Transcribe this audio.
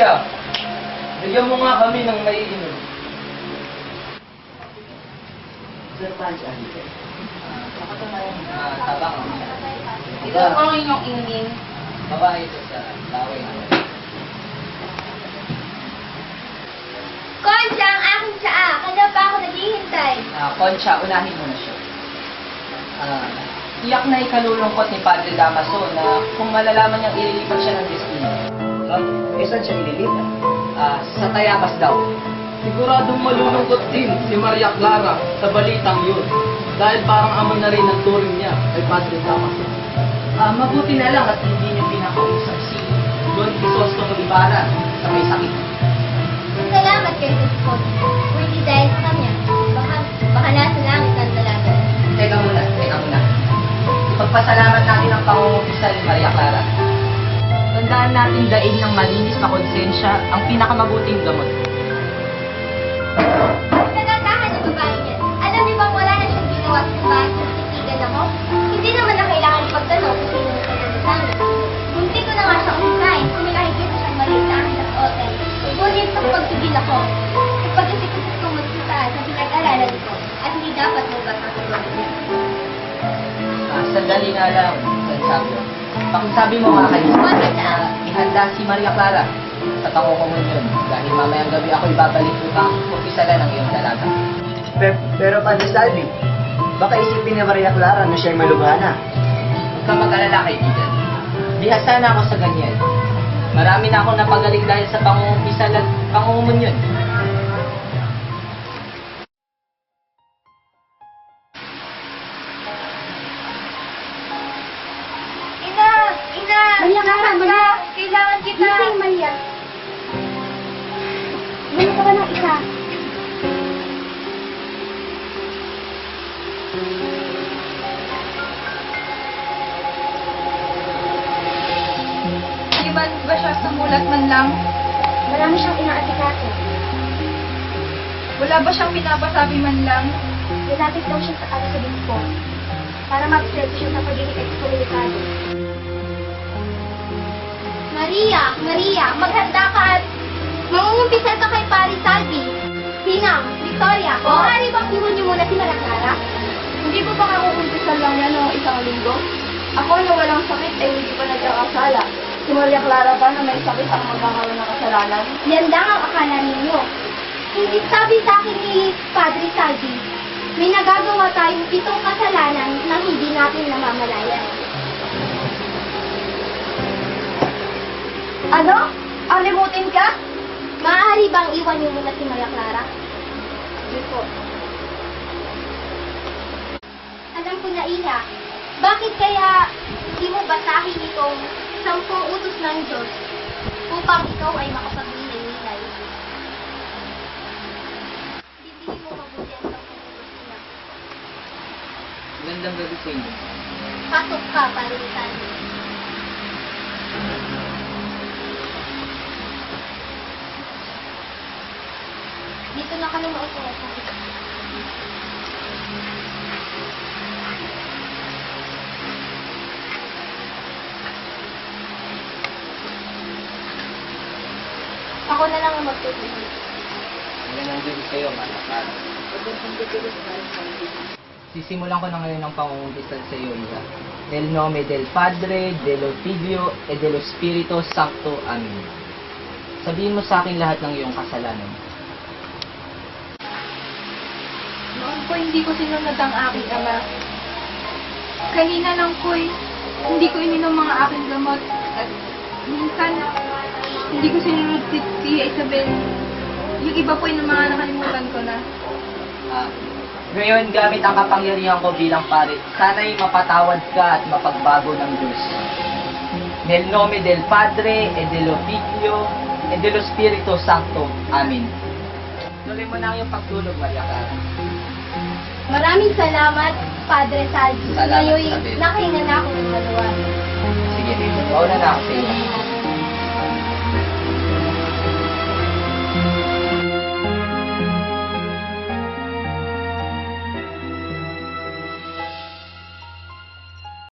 Bigyan mo nga kami ng naiinom. Sir Pancho, ano sir? Ako to na yung ah, tabak. Ito ang inyong ingin. Babae ito sa laway. Concha, ang aking tsaa. Kanya pa ako naghihintay. Ah, Concha, unahin mo na siya. Ah, iyak na ikalulungkot ni Padre Damaso na kung malalaman niyang ililipat siya ng destino. Ma'am, eh saan siya? Ah, sa Tayabas daw. Siguradong malulungkot din si Maria Clara sa balitang yun. Dahil parang amo na rin ang turing niya kay Padre Damaso. Ah, mabuti na lang at hindi niyo pinakausap si Don Crisostomo Ibarra sa may sakit. Salamat kay. Kung hindi dahil sa kanya, baka, baka nasa langit ang dalaga. Teka muna, teka muna. Pagpasalamat natin ang pangungupisa ni Maria Clara. Tandaan natin daig ng malinis na konsensya ang pinakamabuting gamot. Nagatahan yung babae niya. Alam niyo wala na siyang sa bahay kung titigan ako? Hindi naman na kailangan ipagtanong kung sino sa ko na nga siyang usahin kung may nakikita siyang mali sa akin sa hotel. Sa sa pag-isip-isip ko magkita sa pinag-aralan ko at hindi dapat lugat ang tulong niya. Ah, sandali nga lang, San Sabio. Pakisabi mo Bakit ah? na ihanda si Maria Clara sa pangungumunyon dahil mamayang gabi ako ibabalik upang kumpisalan ng iyong dalaga. Pero, pero Padre Salvi, baka isipin ni Maria Clara na siya'y malubhana. Huwag kang mag-alala kaibigan. Bihasa na ako sa ganyan. Marami na akong napagaling dahil sa pangungumpisalan, Maria, Maria. Kailangan kita! Gising, Maria. Ganun ka ba ng isa? Di ba ba siya sumulat man lang? Marami siyang inaasikaso. Wala ba siyang pinapasabi man lang? Lalapit daw siya sa ano sa bispo para mag-set siya sa pagiging Maria! Maria! Maghanda ka at mangungumpisal ka kay Pari Salvi. Sinang, Victoria, Oh. maaari bang iwan niyo muna si Maria Clara? Hindi ko ba kakukumpisal lang yan o isang linggo? Ako na walang sakit ay hindi pa nagkakasala. Si Maria Clara ba na may sakit ang magkakaroon ng kasalanan? Yan lang ang akala ninyo. Hindi sabi sa akin ni Padre Salvi, may nagagawa tayong pitong kasalanan na hindi natin namamalayan. Ano? Alimutin ka? Maaari bang iwan niyo muna si Maria Clara? Hindi po. Alam ko na ina, bakit kaya hindi mo basahin itong sampung utos ng Diyos upang ikaw ay makapag-inay-inay? Bibihin mo mabuti ang sampung utos na. Gandang gabi sa inyo. Pasok ka, parutan. Dito na kami maupo. Ako na lang ang gabi sa iyo, Maria Clara. Sisimulan ko na ngayon ang pangungumpisal sa iyo, Iha. Del nome del Padre, dello Figlio, e dello Spirito Sancto. Amen. Sabihin mo sa akin lahat ng iyong kasalanan. Po hindi ko sinunod ang aking ama. Kanina lang po'y hindi ko ininom mga aking gamot. At minsan, hindi ko sinunod si Tia Isabel. Yung iba po yung mga nakalimutan ko na. Ah, ngayon, gamit ang kapangyarihan ko bilang pare, sana'y mapatawad ka at mapagbago ng Diyos. Nel nome del Padre, e dello Figlio, e dello Spirito Santo. Amen. Tuloy mo na ang iyong pagtulog, Maria Clara. Maraming salamat, Padre Salvi. Salamat, Ngayon, Isabel. nakahinga na ako ng dalawa. Sige, mauna na ako sa iyo.